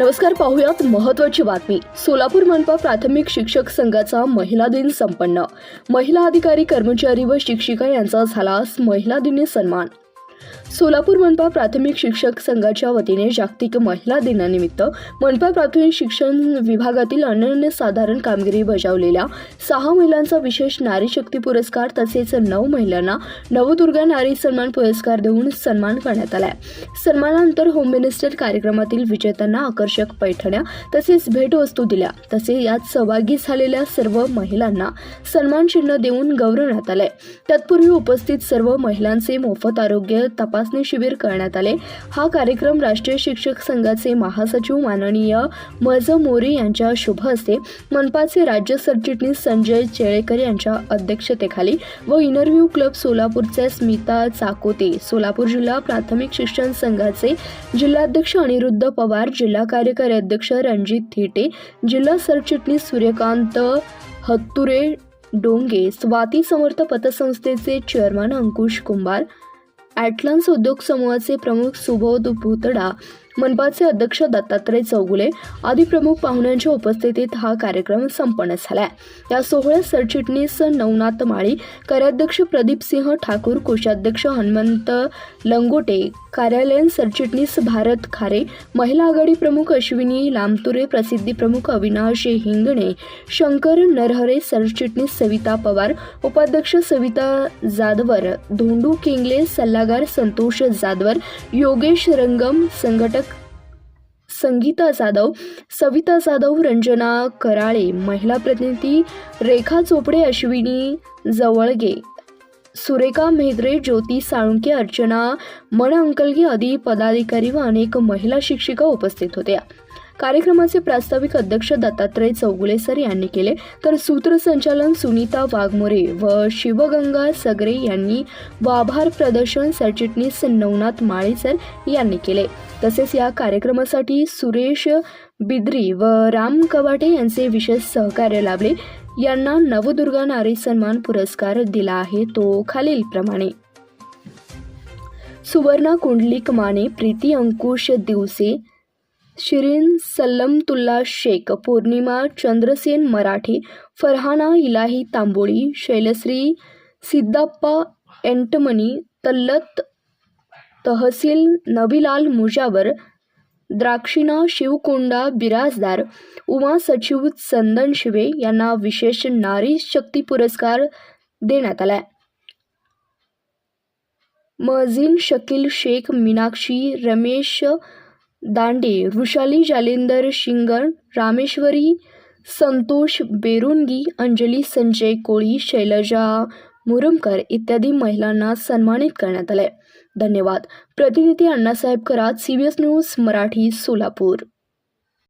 नमस्कार पाहुयात महत्वाची बातमी. सोलापूर मनपा प्राथमिक शिक्षक संघाचा महिला दिन संपन्न. महिला अधिकारी कर्मचारी व शिक्षिका यांचा झाला महिला दिनी सन्मान. सोलापूर मनपा प्राथमिक शिक्षक संघाच्या वतीने जागतिक महिला दिनानिमित्त मनपा प्राथमिक शिक्षण विभागातील अनन्यसाधारण कामगिरी बजावलेल्या सहा महिलांचा विशेष नारी शक्ती पुरस्कार तसेच नऊ महिलांना नवदुर्गा नारी सन्मान पुरस्कार देऊन सन्मान करण्यात आलाय. सन्मानानंतर होम मिनिस्टर कार्यक्रमातील विजेत्यांना आकर्षक पैठण्या तसेच भेटवस्तू दिल्या. तसे यात सहभागी झालेल्या सर्व महिलांना सन्मान चिन्ह देऊन गौरवण्यात आलंय. तत्पूर्वी उपस्थित सर्व महिलांचे मोफत आरोग्य तपासणी शिबिर करण्यात आले. हा कार्यक्रम राष्ट्रीय शिक्षक संघाचे महासचिव माननीय मज मोरे यांच्या शुभ हस्ते मनपाचे राज्य सरचिटणीस संजय चेळेकर यांच्या अध्यक्षतेखाली व इंटरव्ह्यू क्लब सोलापूरचे स्मिता चाकोते सोलापूर जिल्हा प्राथमिक शिक्षण संघाचे जिल्हाध्यक्ष अनिरुद्ध पवार जिल्हा कार्यकारी अध्यक्ष रणजित थिटे जिल्हा सरचिटणीस सूर्यकांत हत्तुरे डोंगे स्वाती समर्थ पतसंस्थेचे चेअरमन अंकुश कुंभार ॲटलन्स उद्योग समूहाचे प्रमुख सुबोध भुतडा मनपाचे अध्यक्ष दत्तात्रय चौगुले आदी प्रमुख पाहुण्यांच्या उपस्थितीत हा कार्यक्रम संपन्न झाला या सोहळ्यात सरचिटणीस नवनाथ माळी कार्याध्यक्ष प्रदीप सिंह ठाकूर कोषाध्यक्ष हनुमंत लंगोटे कार्यालयीन सरचिटणीस भारत खारे महिला आघाडी प्रमुख अश्विनी लामतुरे प्रसिद्धी प्रमुख अविनाश हिंगणे शंकर नरहरे सरचिटणीस सविता पवार उपाध्यक्ष सविता जाधवर धोंडू किंगले सल्लागार संतोष जाधवर योगेश रंगम संघटक संगीता जाधव सविता जाधव रंजना कराळे महिला प्रतिनिधी रेखा चोपडे अश्विनी जवळगे सुरेखा मेहद्रे ज्योती साळुंके अर्चना मन अंकलगे आदी पदाधिकारी व अनेक महिला शिक्षिका उपस्थित होत्या. कार्यक्रमाचे प्रास्ताविक अध्यक्ष दत्तात्रय चौगुले सर यांनी केले. तर सूत्रसंचालन सुनीता वाघमोरे व शिवगंगा सगरे यांनी व आभार प्रदर्शन सरचिटणीस नवनाथ माळी सर यांनी केले. तसेच या कार्यक्रमासाठी सुरेश बिद्री व राम कवाटे यांचे विशेष सहकार्य लाभले. यांना नवदुर्गा नारी सन्मान पुरस्कार दिला आहे तो खालीलप्रमाणे. सुवर्णा कुंडलिक माने प्रीती अंकुश दिवसे शिरीन सल्लमतुल्ला शेख पौर्णिमा चंद्रसेन मराठे फरहाना इलाही तांबोळी शैलश्री सिद्धाप्पा एंटमनी तल्लत तहसील नभिलाल मुजावर द्राक्षिणा शिवकोंडा बिराजदार उमा सचिव चंदन शिवे यांना विशेष नारी शक्ती पुरस्कार देण्यात आलाय. मजीन शकील शेख मीनाक्षी रमेश दांडे वृषाली जालिंदर शिंगण रामेश्वरी संतोष बेरुंगी अंजली संजय कोळी शैलजा मुरुमकर इत्यादी महिलांना सन्मानित करण्यात आले धन्यवाद. प्रतिनिधी Annasaheb Karat C B S news Marathi Solapur.